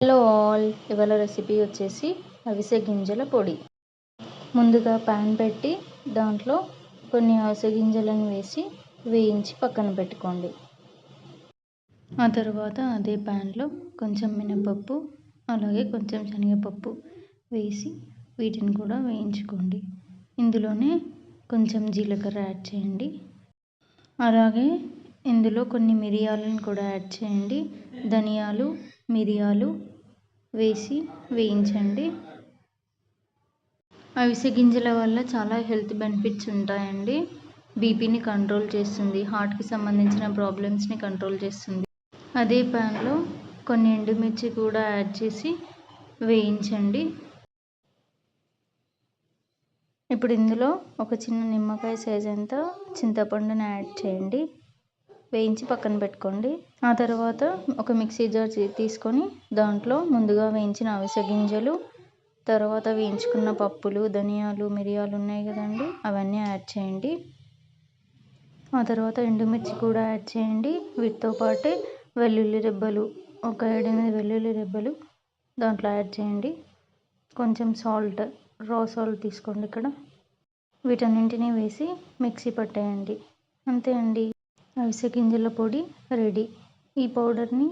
Hello all ఇవాళ recipe వచ్చేసి అవిసె గింజల పొడి. ముందుగా ప్యాన్ పెట్టి దాంట్లో కొన్ని అవిసె గింజలను వేసి వేయించి పక్కన పెట్టుకోండి. ఆ తర్వాత అదే ప్యాన్లో కొంచెం మినపప్పు అలాగే కొంచెం శనగపప్పు వేసి వీటిని కూడా వేయించుకోండి. ఇందులోనే కొంచెం జీలకర్ర యాడ్ చేయండి. అలాగే ఇందులో కొన్ని మిరియాలను కూడా యాడ్ చేయండి. ధనియాలు మిరియాలు వేసి వేయించండి. అవిసె గింజల వల్ల చాలా హెల్త్ బెనిఫిట్స్ ఉంటాయండి. బీపీని కంట్రోల్ చేస్తుంది. హార్ట్కి సంబంధించిన ప్రాబ్లమ్స్ని కంట్రోల్ చేస్తుంది. అదే ప్యాన్లో కొన్ని ఎండుమిర్చి కూడా యాడ్ చేసి వేయించండి. ఇప్పుడు ఇందులో ఒక చిన్న నిమ్మకాయ సైజ్ అంతా చింతపండుని యాడ్ చేయండి. వేయించి పక్కన పెట్టుకోండి. ఆ తర్వాత ఒక మిక్సీ జార్ తీసుకొని దాంట్లో ముందుగా వేయించిన అవిసె గింజలు తర్వాత వేయించుకున్న పప్పులు ధనియాలు మిరియాలు ఉన్నాయి కదండి అవన్నీ యాడ్ చేయండి. ఆ తర్వాత ఎండుమిర్చి కూడా యాడ్ చేయండి. వీటితో పాటే వెల్లుల్లి రెబ్బలు ఒక ఏడెనిమిది వెల్లుల్లి రెబ్బలు దాంట్లో యాడ్ చేయండి. కొంచెం సాల్ట్ రా సాల్ట్ తీసుకోండి ఇక్కడ. వీటన్నింటినీ వేసి మిక్సీ పట్టేయండి. అంతే అండి. అవిసె గింజల పొడి రెడీ. ఈ పౌడర్ని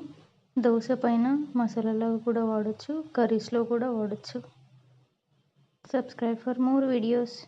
దోశ పైన మసాలాలో కూడా వాడచ్చు కర్రీస్లో కూడా వాడచ్చు. Subscribe for more videos.